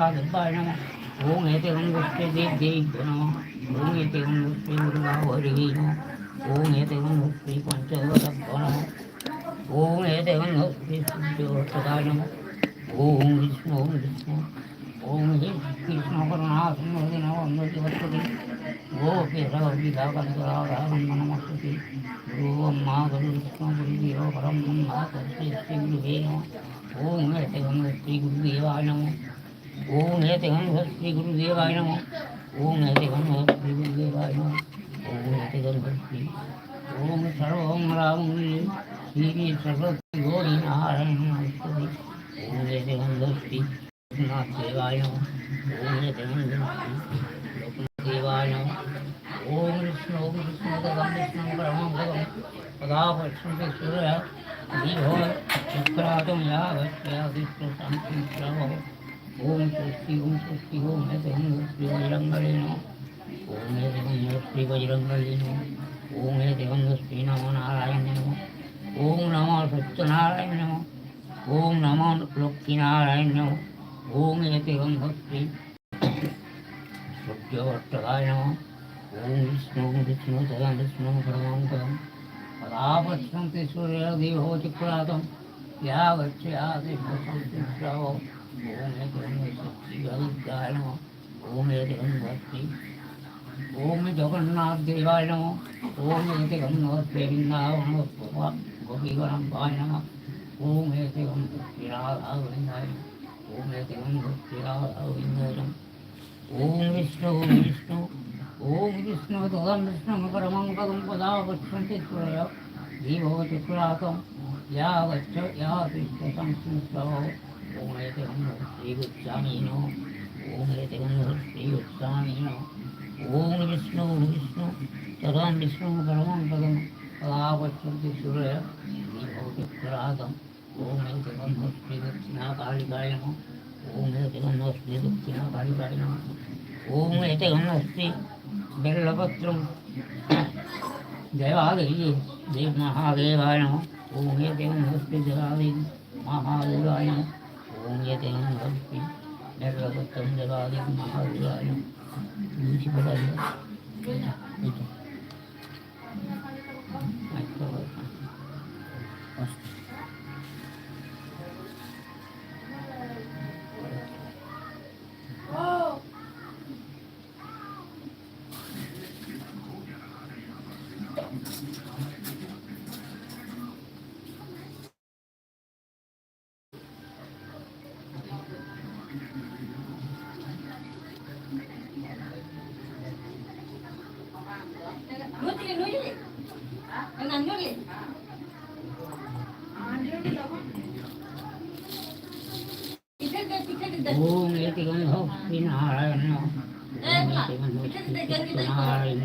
पादपाय नमः ॐ एतगङ्गुष्टे देव्यै नमः ॐ एतगङ्गुष्टे मुरुगाहरिवै नमः ॐ एतगङ्गुष्टे पञ्चवदभ्यो नमः ॐ एतगङ्गुष्टे सूर्योष्टकाय नमः ॐ विष्णु ॐ विष्णु ॐ हि कृष्णकरुणासुन्दरदिनवन्नतिवस्तुति गोपि सर्वविधाकन्दराधारं नमस्तुति गुरुवं मा गुरुविष्णु गुरुदेव परं ब्रह्मा तस्मै श्रीगुरुवे नमः ॐ एतगङ्गुष्टे ओम है हम श्री गुरुदेवाय नम। ओम है हम श्री गुरुदेवाय नम। ओम है हम श्री ओम सर्वम राम श्री सरस्वती गौरी नारायण ओम है हम श्री लोकनाथ देवाय नम। ओम है हम श्री लोकनाथ देवाय नम। ओम कृष्ण ओम कृष्ण गगम कृष्ण ब्रह्म गगम पदा पक्षम के सूर्य जीव हो शुक्रातम या भक्त्या विष्णु शांति हो ओम स्वस्ति ओम स्वस्ति ओम है तो हम श्री बजरंग ओम है। देव हम श्री बजरंग लेनो ओम है तो हम नमो नारायण नमो ओम नमो सत्यनारायण नमो ओम नमो लक्ष्मीनारायण नमो ओम है तो हम तो श्री सत्यवर्तकाय नमो। ओम विष्णु विष्णु, तदा विष्णु प्रणम करम पदापक्षम ते सूर्य देवो चक्रातम या गच्छया ते भवं जगदाय नम ओम एति ओम जगन्नाथ देवाय नम ओम एति गन्नोत्ते वृंदावन गोपीगणाय नम ओम एति गंधाय ओम एति गंधाय ओम विष्णु ओम विष्णु ओम विष्णु तदम विष्णु परमं पदं पदा गच्छन्ति सुरय ये भवति सुरातं या गच्छ या तिष्ठतं संस्तवौ ओम ऐसे हम श्री नो ओम ऐसे हम नो ओम विष्णु विष्णु परम विष्णु परम परम आवर्ती सूर्य भौतिकरागम ओम ऐसे हम दक्षिणा कालिकाय नो ओम ऐसे हम श्री दक्षिणा कालिकाय नो ओम ऐसे हम श्री बेल्लपत्रम देव महादेवाय ओम ऐसे हम श्री जयादेवी ഓം ഏതികം ശ്രീ ലക്ഷ്മി നാരായണ ഓം ओम यतिगंधो नारायण नारायण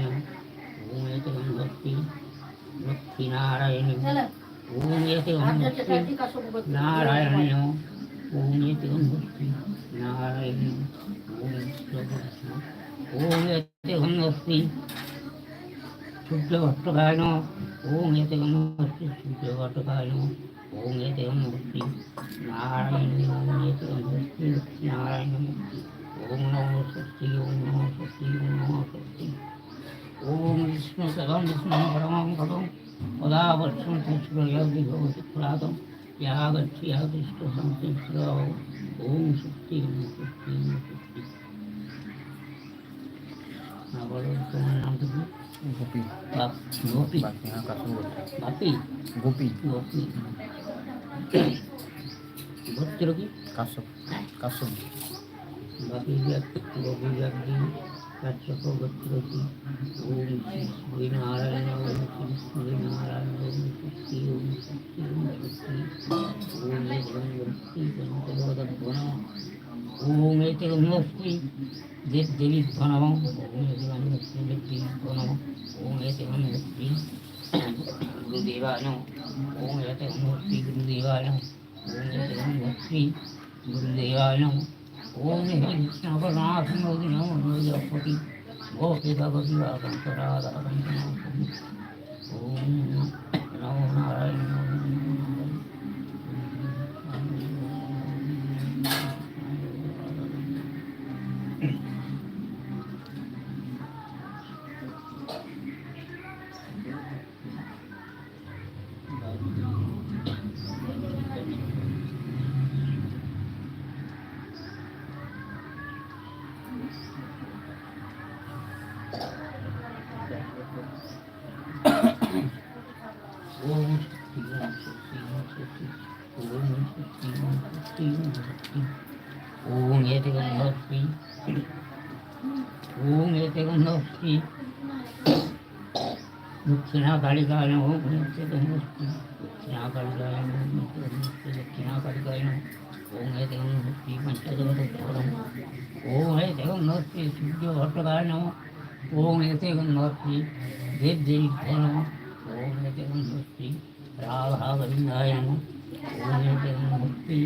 ओम यतिगंधो भक्ति नारायण ओम यतिगंधो नारायण ओम यतिगंधो नारायण ओम ओम यतिगंधो शुद्धवस्त्रगाय ओम ये नमस्ते शुद्धवस्त्रगाय ओम ये नमस्ते नारायण ओम ये नमस्ते नारायण ओम नमो शक्ति ओम नमो स्वस्ति ओम नमो स्वस्ति ओम विष्णु सदम विष्णु परमं पदम पदा वर्षं संस्कृति पुरातम या गच्छि या ओम शक्ति शक्ति। Gopi. Bapi. Gopi. Bapi nggak kasur. Gopi, Gopi. Gopi. Gopi lagi. Kasur. Kasur. Bapi lihat, Gopi lihat కచ్చకో గత్రోతి ఓం శ్రీ నారాయణ ఓం శ్రీ శ్రీనారాయణ ఓం శక్తి ఓం శక్తి ఓం శక్తి ఓం ముక్తి గణపదోదధ్వన ఓం ఏతి ముక్తి దేవిధ్వనవం ఓం ఏతి ముక్తి దేవిధ్వనవం ఓం ఏతి ముక్తి గురుదేవానం ఓం ఏతి ముక్తి గురుదేవానం ఓం ఏతి ముక్తి గురుదేవానం ඕනේ හිතන ඔබ නාසම උදි නම නෝදි අපටි ඕකේ බබදී ආගම් කරා ආගම් කරා ඕම් නමෝ නාරායණ ओम ये गंधस्वी दक्षिणा कालिकाय नमो नमस्ते गंधस्वी दक्षिणा कालिकाय नमो नमस्ते दक्षिणा कालिकाय नमो ओम ये गंधस्वी पंचजगतोरम ओम ये गंधस्वी सूर्य भट्टकाय नमो ओम ये गंधस्वी देव देवी नमो ओम राधा गोविंदाय नमः ओम जगन्मुक्ति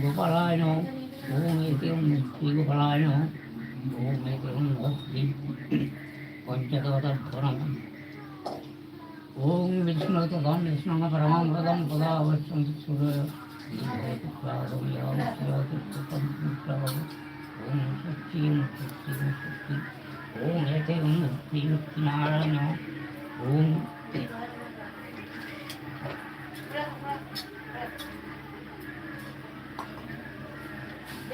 गोपालाय नमः ओम जगन्मुक्ति गोपालाय नमः पंचदवतध्वरम् ओम विष्णुतगं विष्णुः परमामृतं पदावश्यं सूर्य ओम ओम ओम शक्ति ओम एते ओम मुक्ति मुक्ति नारायण ओम ओम हरे गणेश नारायण ओम गणेश गणेश नारायण ओम गणेश नारायण ओम सर्वमंगलां मंगल्ये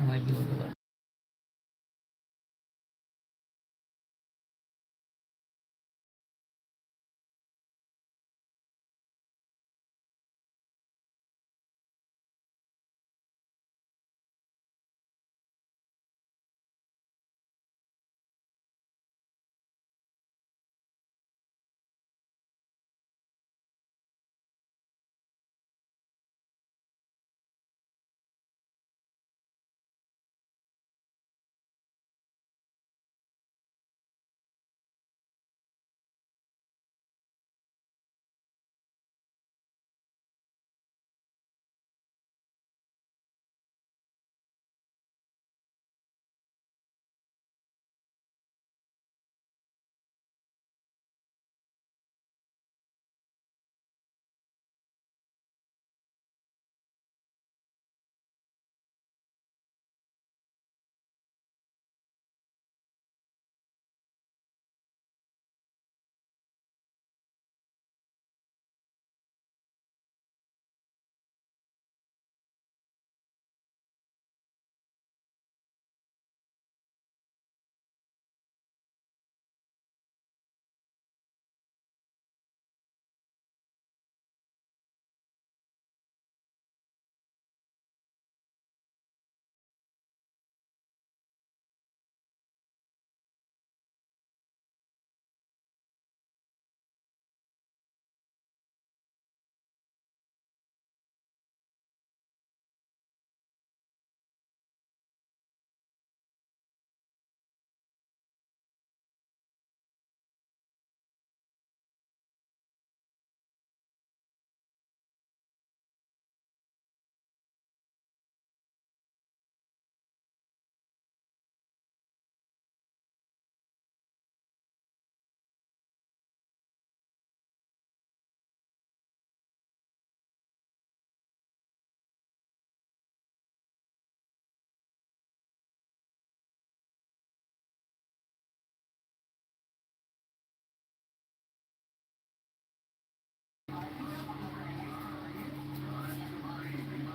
আমার জীবন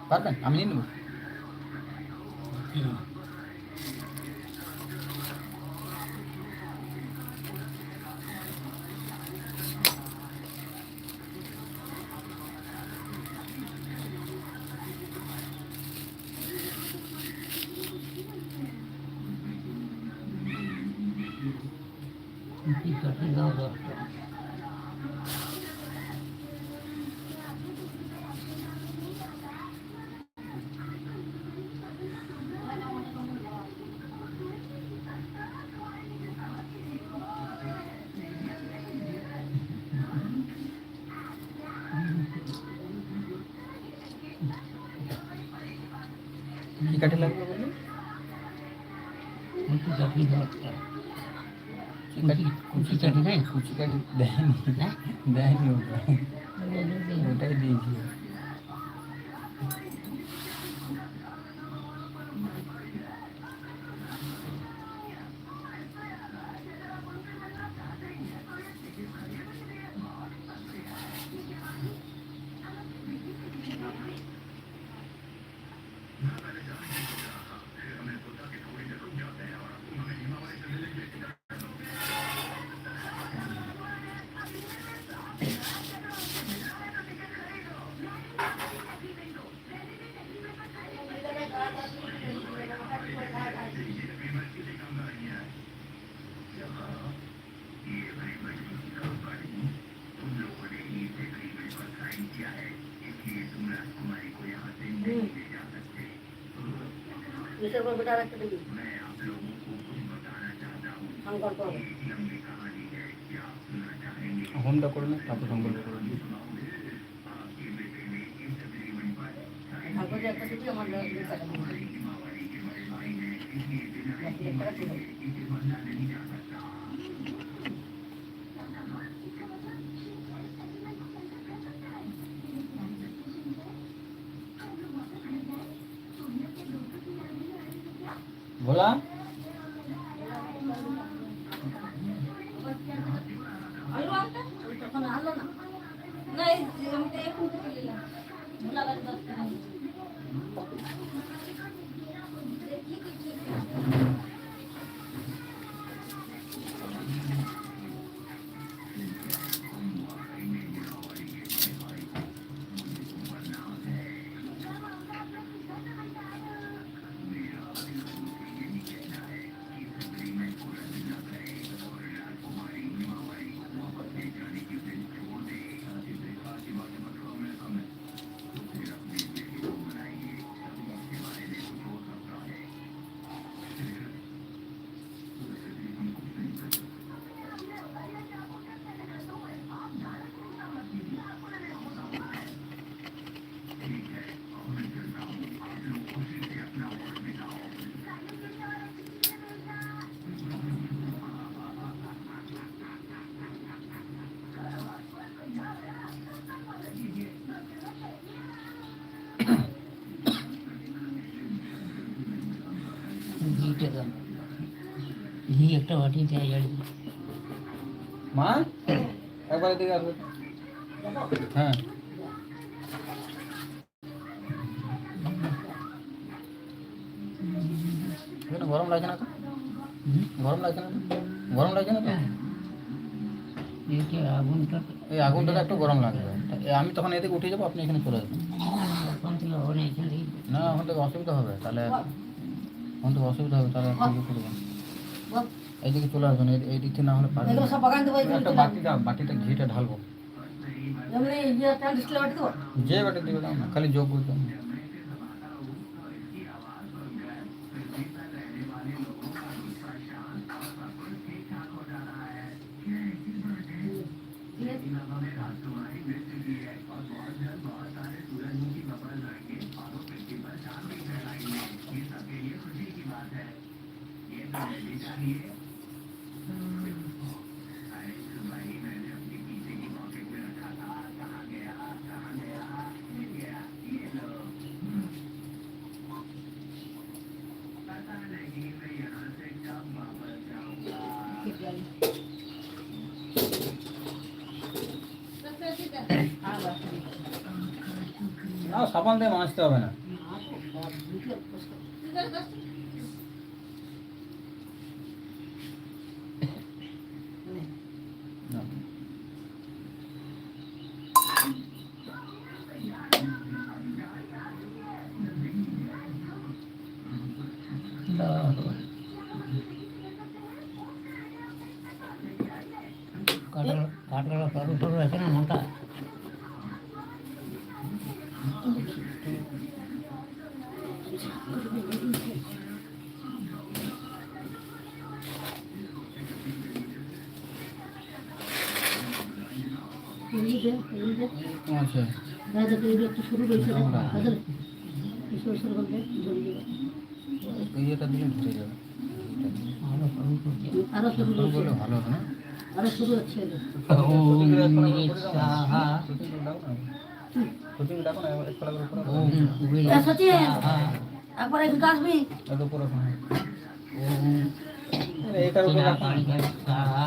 পারবেন আমি নিয়ে নেবো কি করতে ચિકન દાની દાની ઉઠાઈ દીધી जारी किया है इसलिए तुम राजकुमारी को यहाँ से नहीं ले जा सकते मैं आप लोगों को कुछ बताना चाहता हूँ लंबी कहानी है क्या आप सुनना चाहेंगे होम डकोड़ में आपको संबल आपके बेटे ने इस तकरीबन पर हमारी हिमावरी के बड़े भाई ने इसलिए बिना हिमावरी के नहीं जा सकता Bola. একটা বাটি দেয় জানি মা? একবার এদিকে আসবে হ্যাঁ। এখানে গরম লাগছে না তো? গরম লাগছে না গরম লাগছে না তো? এতে আগুনটা এই আগুনটা একটু গরম লাগবে আমি তখন এদিকে উঠে যাব আপনি এখানে চলে থেকে না ওখান থেকে অসুবিধা হবে। তাহলে ওখান থেকে অসুবিধা হবে তাহলে আপনি করবেন? এইদিকে চলে আসবেন এই এই দিক থেকে না হলে পারবেন এগুলো সব বাগান দেবো এগুলো একটা বাটি দাও বাটিতে ঘিটা ঢালবো এমনি ইয়ে একটা ডিসপ্লে বাটি দেবো যে বাটি দিবে দাও না খালি যোগ করতে হবে। না সাবান দিয়ে মাজতে হবে না না। আপনারা সরু সরু আছে মোটা আচ্ছা। রাজা তো একটু শুরু হয়েছে রাজা ঈশ্বর সর বলতে জড়িয়ে যাবে এইটা দিলে ঢুকে ভালো হবে না? আরো শুরু হচ্ছে এদের। ওম স্বাহা সচিন ডাকো না সচিন ডাকো না এক পালা করে পড়ো ওম কুবে এ সচিন স্বাহা একবার এখানে আসবি এত পড়ো ওম এইটার উপর রাখো না। দক্ষিণাকালিকা স্বাহা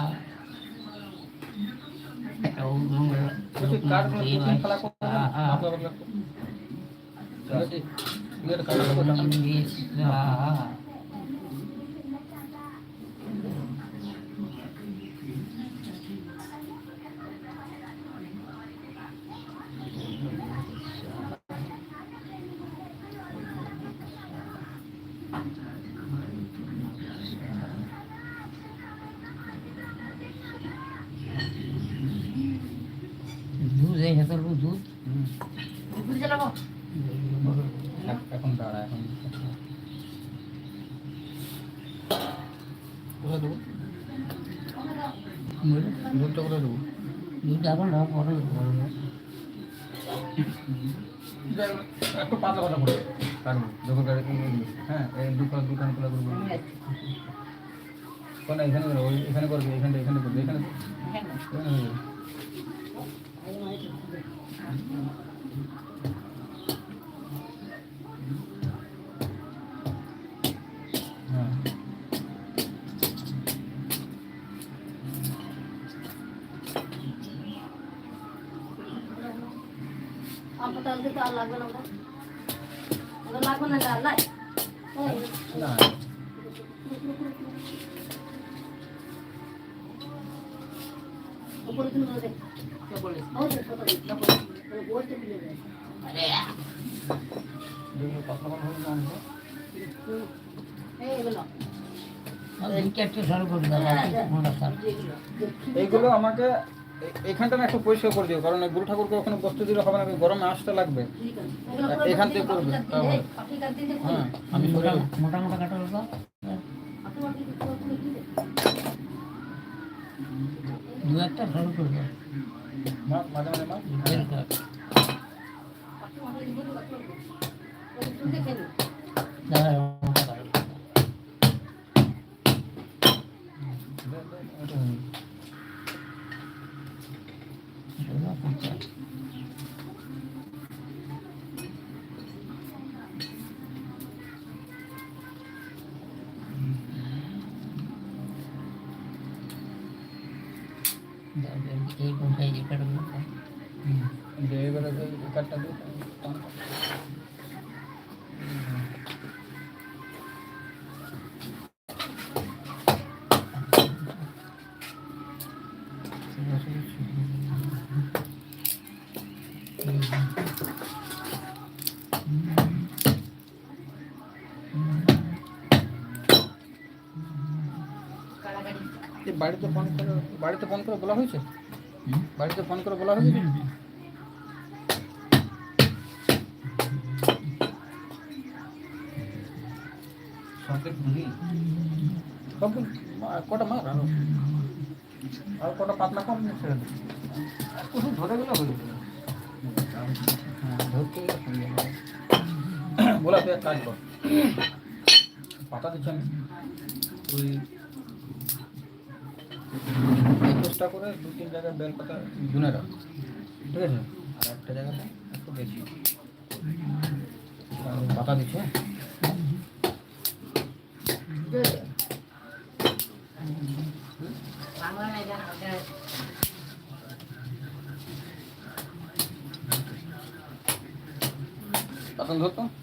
একটু পাতলা পাতলা করে কারণ যখন হ্যাঁ দোকান দোকান খোলা করে কোন এখানে ওই- এখানে করবি করবি এখানে এইগুলো আমাকে এখানটা না একটু পরিষ্কার করে দিও, কারণ গুরু ঠাকুরকে ওখানে বস্তু দিলে হবে না গরমে আসতে লাগবে। এখান থেকে করবে হ্যাঁ আমি কাটা দু একটা ভালো করবে মাঝে মাঝে বাড়িতে ফোন করে বাড়িতে ফোন করে বলা হয়েছে? বাড়িতে ফোন করে বলা হয়েছে? কটা মার আরও আর কটা পাতলা কম ছেড়ে দে। আর ধরে গেলে হয়ে যাবে। হ্যাঁ ধরতে গেলে হয়ে যাবে বলা তুই এক কাজ কর। পাতা দিচ্ছি আমি। ওই একুশটা করে দু তিন জায়গায় বেল পাতা গুনে রাখ। ঠিক আছে? আর একটা জায়গাতে একটু বেশি। পাতা দিচ্ছে बंद होतो